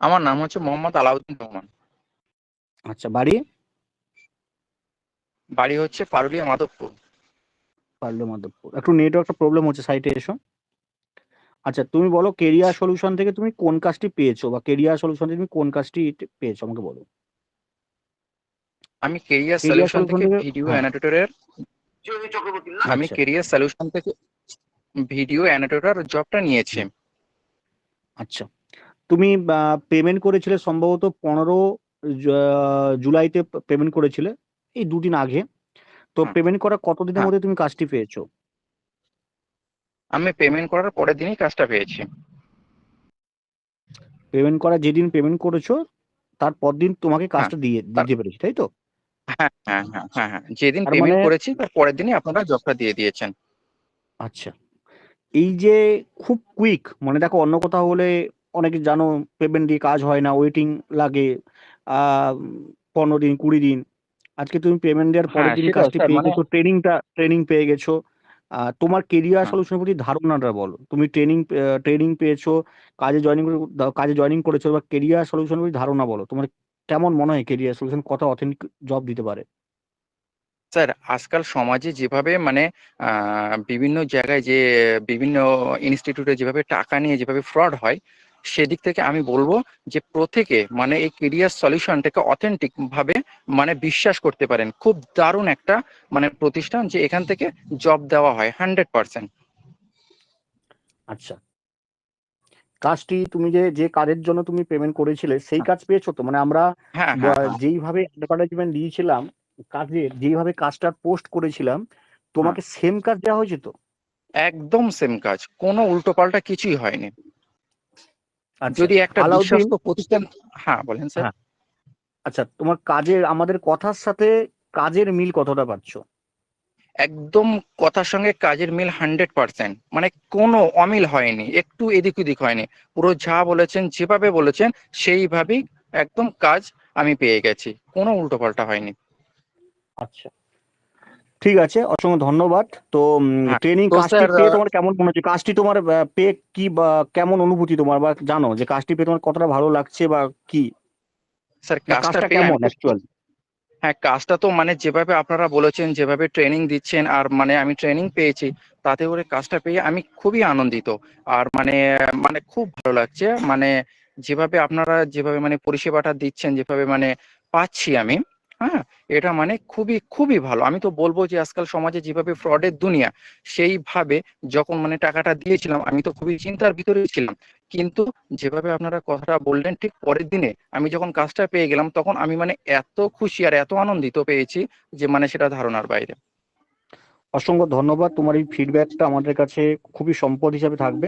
আমার নাম হচ্ছে মোহাম্মদ আলাউদ্দিন রহমান। আচ্ছা বাড়ি? বাড়ি হচ্ছে পারুলিয়া মাধবপুর। পারুলিয়া মাধবপুর। একটু নেটওয়ার্কটা প্রবলেম হচ্ছে সাইটে এসো। আচ্ছা তুমি বলো কেরিয়ার সলিউশন থেকে তুমি কোন কাজটি পেয়েছ বা কেরিয়ার সলিউশন থেকে তুমি কোন কাজটি পেয়েছ আমাকে বলো। আমি কেরিয়ার সলিউশন থেকে ভিডিও। অ্যানোটেটরের আমি। কেরিয়ার সলিউশন থেকে ভিডিও অ্যানোটেটর জবটা নিয়েছি। আচ্ছা। তুমি পেমেন্ট করেছিলে সম্ভবত পনেরো জুলাইতে পেমেন্ট করেছিলে এই দুদিন আগে। তো পেমেন্ট করার কতদিনের হ্যাঁ। মধ্যে তুমি কাজটি পেয়েছ? আমি পেমেন্ট করার পরের দিনই কাজটা পেয়েছি। পেমেন্ট করা যেদিন পেমেন্ট করেছ তারপর দিন তোমাকে কাজটা দিয়ে তার- দিতে পেরেছি তাই তো? হ্যাঁ হ্যাঁ হ্যাঁ হ্যাঁ হ্যাঁ। যেদিন পেমেন্ট মানে- করেছি তার পরের দিনই আপনারা জবটা দিয়ে দিয়েছেন। আচ্ছা। এই যে খুব কুইক মানে দেখো অন্য কোথাও হলে অনেকে জানো পেমেন্ট দিয়ে কাজ হয় না ওয়েটিং লাগে আহ, পনেরো দিন কুড়ি দিন। আজকে তুমি পেমেন্ট দেওয়ার পরের হ্যাঁ, দিন কাজটি পেয়ে মানে- গেছো ট্রেনিংটা ট্রেনিং পেয়ে গেছো। আহ, তোমার কেরিয়ার হ্যাঁ। সলিউশনের প্রতি ধারণাটা বলো। তুমি ট্রেনিং ট্রেনিং পেয়েছ কাজে জয়েনিং কাজে জয়েনিং করেছ বা কেরিয়ার সলিউশনের প্রতি ধারণা বলো। তোমার কেমন মনে হয় কেরিয়ার সলিউশন কত অথেন্টিক জব দিতে পারে? স্যার আজকাল সমাজে যেভাবে মানে বিভিন্ন জায়গায় যে বিভিন্ন ইনস্টিটিউটে যেভাবে টাকা নিয়ে যেভাবে ফ্রড হয় সেদিক থেকে আমি বলব যে প্রত্যেকে মানে এই কেরিয়ার সলিউশনটাকে অথেন্টিক ভাবে মানে বিশ্বাস করতে পারেন। খুব দারুণ একটা মানে প্রতিষ্ঠান যে এখান থেকে জব দেওয়া হয় হান্ড্রেড পার্সেন্ট আচ্ছা। কাজটি তুমি যে যে কাজের জন্য তুমি পেমেন্ট করেছিলে সেই কাজ পেয়েছ তো? মানে আমরা হ্যাঁ হ্যাঁ হ্যাঁ। যেইভাবে অ্যাডভার্টাইজমেন্ট দিয়েছিলাম কাজের যেইভাবে কাজটার পোস্ট করেছিলাম তোমাকে সেম কাজ দেওয়া হয়েছে তো? একদম সেম কাজ কোনো উল্টোপাল্টা কিছুই হয়নি। যদি একটা বিশ্বস্ত প্রতিষ্ঠান হ্যাঁ বলেন স্যার। হ্যাঁ। আচ্ছা তোমার কাজের আমাদের কথার সাথে কাজের মিল কতটা পাচ্ছ? একদম কথার সঙ্গে কাজের মিল হান্ড্রেড পার্সেন্ট মানে কোনো অমিল হয়নি একটু এদিক ওদিক হয়নি। পুরো যা বলেছেন যেভাবে বলেছেন সেইভাবেই একদম কাজ আমি পেয়ে গেছি। কোনো উল্টোপাল্টা হয়নি। আচ্ছা। ঠিক আছে অসংখ্য ধন্যবাদ। তো হ্যাঁ, ট্রেনিং তো কাজটি স্যার, পেয়ে তোমার কেমন মনে হচ্ছে? কাজটি তোমার পে কি বা কেমন অনুভূতি তোমার? বা জানো যে কাজটি পেয়ে তোমার কতটা ভালো লাগছে বা কি? স্যার বা কাজটা কাজটা পেয়ে কেমন আমি- অ্যাকচুয়াল হ্যাঁ কাজটা তো মানে যেভাবে আপনারা বলেছেন যেভাবে ট্রেনিং দিচ্ছেন আর মানে আমি ট্রেনিং পেয়েছি তাতে করে কাজটা পেয়ে আমি খুবই আনন্দিত। আর মানে মানে খুব ভালো লাগছে মানে যেভাবে আপনারা যেভাবে মানে পরিষেবাটা দিচ্ছেন যেভাবে মানে পাচ্ছি আমি হ্যাঁ এটা মানে খুবই খুবই ভালো। আমি তো বলব যে আজকাল সমাজে যেভাবে ফ্রডের দুনিয়া, সেইভাবে যখন মানে টাকাটা দিয়েছিলাম, আমি তো খুবই চিন্তার ভিতরে ছিলাম। কিন্তু যেভাবে আপনারা কথাটা বললেন, ঠিক পরের দিনে আমি যখন কাজটা পেয়ে গেলাম, তখন আমি মানে এত খুশি আর এত আনন্দিত পেয়েছি যে মানে সেটা ধারণার বাইরে। অসংখ্য ধন্যবাদ। তোমার এই ফিডব্যাকটা আমাদের কাছে খুবই সম্পদ হিসাবে থাকবে।